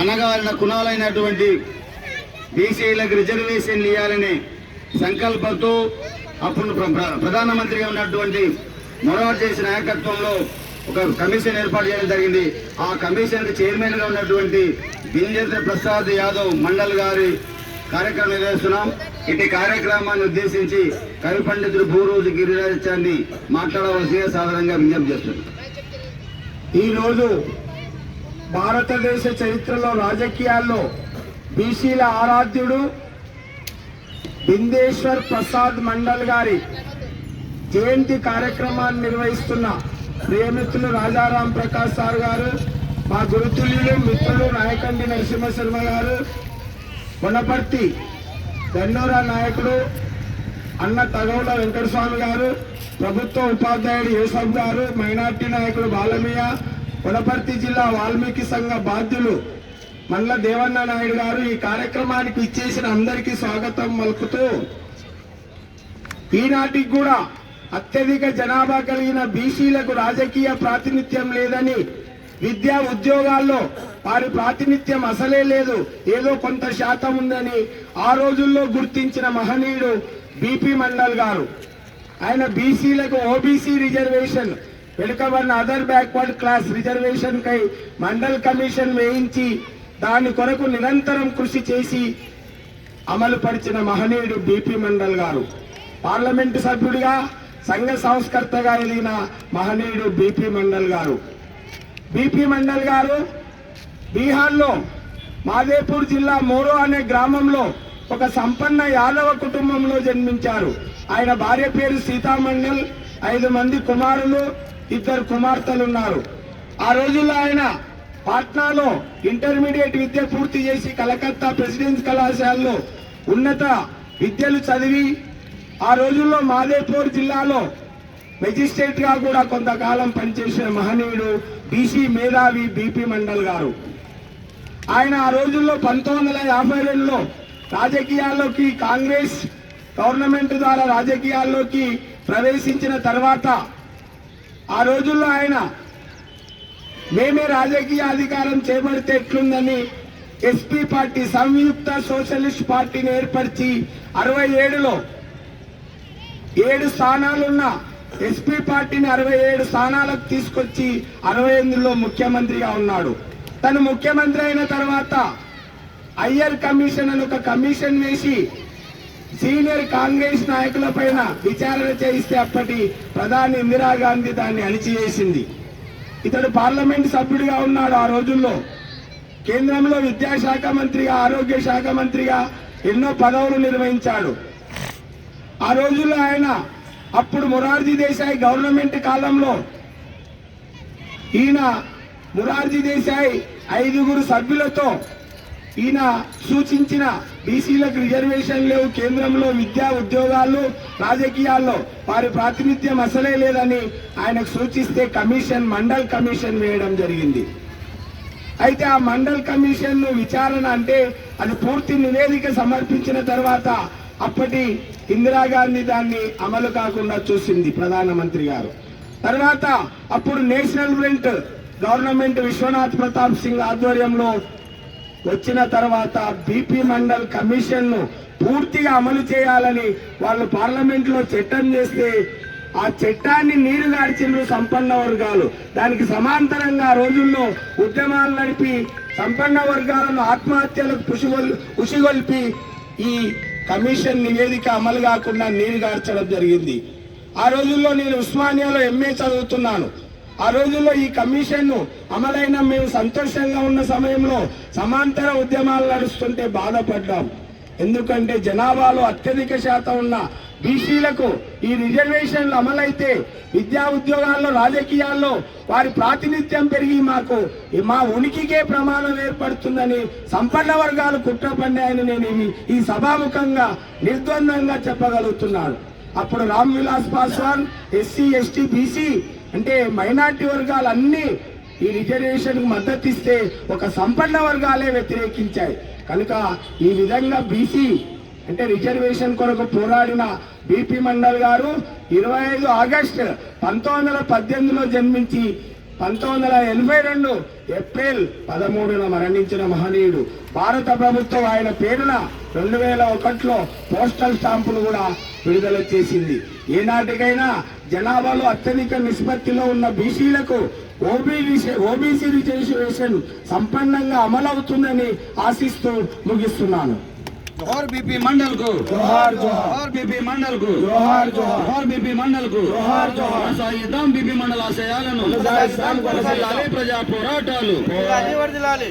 అనగారిన కుణాలైనటువంటి బీసీలకు రిజర్వేషన్లు ఇవ్వాలనే సంకల్పంతో అప్పుడు ప్రధానమంత్రిగా ఉన్నటువంటి మొరార్జీ చేసిన నాయకత్వంలో ఒక కమిషన్ ఏర్పాటు చేయడం జరిగింది. ఆ కమిషన్కి చైర్మన్గా ఉన్నటువంటి బింజేంద్ర ప్రసాద్ యాదవ్ మండల్ గారి కార్యక్రమం నిర్వహిస్తున్నాం. ఇటు కార్యక్రమాన్ని ఉద్దేశించి కవి పండితుడు భూరోజు గిరిరాజాన్ని మాట్లాడవలసిగా సాధారణంగా విజ్ఞప్తి చేస్తున్నాం. ఈరోజు భారతదేశ చరిత్రలో రాజకీయాల్లో బీసీల ఆరాధ్యుడు బిందేశ్వర్ ప్రసాద్ మండల్ గారి జయంతి కార్యక్రమాన్ని నిర్వహిస్తున్న ప్రియమిత్రులు రాజారాం ప్రకాష్ సార్ గారు మా గురుతుల్యులు మిత్రులు నాయకండి నరసింహశర్మ గారు వనపర్తి దండోరా నాయకుడు అన్న తగవుల వెంకటస్వామి గారు ప్రభుత్వ ఉపాధ్యాయుడు యూసఫ్ గారు మైనార్టీ నాయకుడు బాలమయ్య వనపర్తి జిల్లా వాల్మీకి సంఘ బాధ్యులు మల్ల దేవన్న నాయుడు గారు ఈ కార్యక్రమానికి ఇచ్చేసిన అందరికీ స్వాగతం పలుకుతూ ఈనాటికి కూడా అత్యధిక జనాభా కలిగిన బీసీలకు రాజకీయ ప్రాతినిధ్యం లేదని విద్యా ఉద్యోగాల్లో వారి ప్రాతినిధ్యం అసలే లేదు ఏదో కొంత శాతం ఉందని ఆ రోజుల్లో గుర్తించిన మహనీయుడు బీపీ మండల్ గారు. ఆయన బీసీలకు ఓబీసీ రిజర్వేషన్ వెనుకబడిన అదర్ బ్యాక్వర్డ్ క్లాస్ రిజర్వేషన్ కై మండల్ కమిషన్ వేయించి దాని కొరకు నిరంతరం కృషి చేసి అమలు పరిచిన మహనీయుడు బీపీ మండల్ గారు. పార్లమెంటు సభ్యుడిగా సంఘ సంస్కర్తగా ఎదిగిన మహనీయుడు బీపీ మండల్ గారు. బీపీ మండల్ గారు బీహార్లో మాదేపూర్ జిల్లా మోరో అనే గ్రామంలో ఒక సంపన్న యాదవ కుటుంబంలో జన్మించారు. ఆయన భార్య పేరు సీతామండల్ ఐదు మంది కుమారులు ఇద్దరు కుమార్తెలు ఉన్నారు ఆ రోజుల్లో ఆయన పాట్నాలో ఇంటర్మీడియట్ విద్య పూర్తి చేసి కలకత్తా ప్రెసిడెన్స్ కళాశాలలో ఉన్నత విద్యలు చదివి ఆ రోజుల్లో మాదేపూర్ జిల్లాలో మెజిస్ట్రేట్గా కూడా కొంతకాలం పనిచేసిన మహనీయుడు బీసీ మేధావి బీపీ మండల్ గారు. ఆయన ఆ రోజుల్లో పంతొమ్మిది వందల యాభై రెండులో రాజకీయాల్లోకి కాంగ్రెస్ గవర్నమెంట్ ద్వారా రాజకీయాల్లోకి ప్రవేశించిన తర్వాత ఆ రోజుల్లో ఆయన మేమే రాజకీయ అధికారం చేపడితే ఎట్లుందని ఎస్పీ పార్టీ సంయుక్త సోషలిస్ట్ పార్టీని ఏర్పరిచి అరవై ఏడులో ఏడు స్థానాలున్న ఎస్పీ పార్టీని అరవై ఏడు స్థానాలకు తీసుకొచ్చి అరవై ఎనిమిదిలో ముఖ్యమంత్రిగా ఉన్నాడు. తను ముఖ్యమంత్రి అయిన తర్వాత అయ్యర్ కమిషన్ అని ఒక కమిషన్ వేసి సీనియర్ కాంగ్రెస్ నాయకుల పైన విచారణ చేయిస్తే అప్పటి ప్రధాని ఇందిరాగాంధీ దాన్ని అణిచివేసింది. ఇతడు పార్లమెంట్ సభ్యుడిగా ఉన్నాడు ఆ రోజుల్లో. కేంద్రంలో విద్యాశాఖ మంత్రిగా ఆరోగ్య శాఖ మంత్రిగా ఎన్నో పదవులు నిర్వహించాడు. ఆ రోజుల్లో ఆయన అప్పుడు మొరార్జీ దేశాయ్ గవర్నమెంట్ కాలంలో ఈయన మొరార్జీ దేశాయ్ ఐదుగురు సభ్యులతో ఈయన సూచించిన బీసీలకు రిజర్వేషన్ లేవు కేంద్రంలో విద్యా ఉద్యోగాలు రాజకీయాల్లో వారి ప్రాతినిధ్యం అసలే లేదని ఆయనకు సూచిస్తే కమిషన్ మండల్ కమిషన్ వేయడం జరిగింది. అయితే ఆ మండల్ కమిషన్ విచారణ అంటే అది పూర్తి నివేదిక సమర్పించిన తర్వాత అప్పటి ఇందిరాగాంధీ దాన్ని అమలు కాకుండా చూసింది ప్రధానమంత్రి గారు. తర్వాత అప్పుడు national front government Vishwanath Pratap Singh ఆధ్వర్యంలో వచ్చిన తర్వాత బీపీ మండల్ కమిషన్ను పూర్తిగా అమలు చేయాలని వాళ్ళు పార్లమెంట్లో చట్టం చేస్తే ఆ చట్టాన్ని నీరు గాడిచిండ్రు సంపన్న వర్గాలు. దానికి సమాంతరంగా ఆ రోజుల్లో ఉద్యమాలు నడిపి సంపన్న వర్గాలను ఆత్మహత్యలకు పుషిగొల్ ఉసిగొల్పి ఈ కమిషన్ నివేదిక అమలు కాకుండా నీరు గార్చడం జరిగింది. ఆ రోజుల్లో నేను ఉస్మానియాలో ఎంఏ చదువుతున్నాను. ఆ రోజుల్లో ఈ కమిషన్ను అమలైన మేము సంతోషంగా ఉన్న సమయంలో సమాంతర ఉద్యమాలు నడుస్తుంటే బాధపడ్డాం. ఎందుకంటే జనాభాలో అత్యధిక శాతం ఉన్న బీసీలకు ఈ రిజర్వేషన్లు అమలైతే విద్యా ఉద్యోగాల్లో రాజకీయాల్లో వారి ప్రాతినిధ్యం పెరిగి మాకు మా ఉనికికే ప్రమాణం ఏర్పడుతుందని సంపన్న వర్గాలు కుట్ర పన్నాయని నేను ఈ సభాముఖంగా నిర్ద్వందంగా చెప్పగలుగుతున్నాను. అప్పుడు Ram Vilas Paswan SC ST BC అంటే మైనార్టీ వర్గాలన్నీ ఈ రిజర్వేషన్ మద్దతు ఇస్తే ఒక సంపన్న వర్గాలే వ్యతిరేకించాయి. కనుక ఈ విధంగా బీసీ అంటే రిజర్వేషన్ కొరకు పోరాడిన బీపీ మండల్ గారు ఇరవై ఐదు ఆగస్టు పంతొమ్మిది వందల పద్దెనిమిదిలో జన్మించి పంతొమ్మిది వందల ఎనభై రెండు ఏప్రిల్ పదమూడున మరణించిన మహనీయుడు. భారత ప్రభుత్వం ఆయన పేరున రెండు వేల ఒకటిలో పోస్టల్ స్టాంపులు కూడా విడుదల చేసింది. ఏనాటికైనా జనాభాలో అత్యధిక నిష్పత్తిలో ఉన్న బీసీలకు ఓబీసీ ఓబీసీ రిజర్వేషన్ సంపన్నంగా అమలవుతుందని ఆశిస్తూ ముగిస్తున్నాను. జోహార్ బీపీ మండల్కు జోహార్ జోహార్. జోహార్ బీపీ మండల్కు జోహార్ జోహార్. జోహార్ బీపీ మండల్కు జోహార్ జోహార్. కొనసాగిద్దాం బీపీ మండల ఆశయాలను. ప్రజా పోరాటాలు వర్దిలాలి.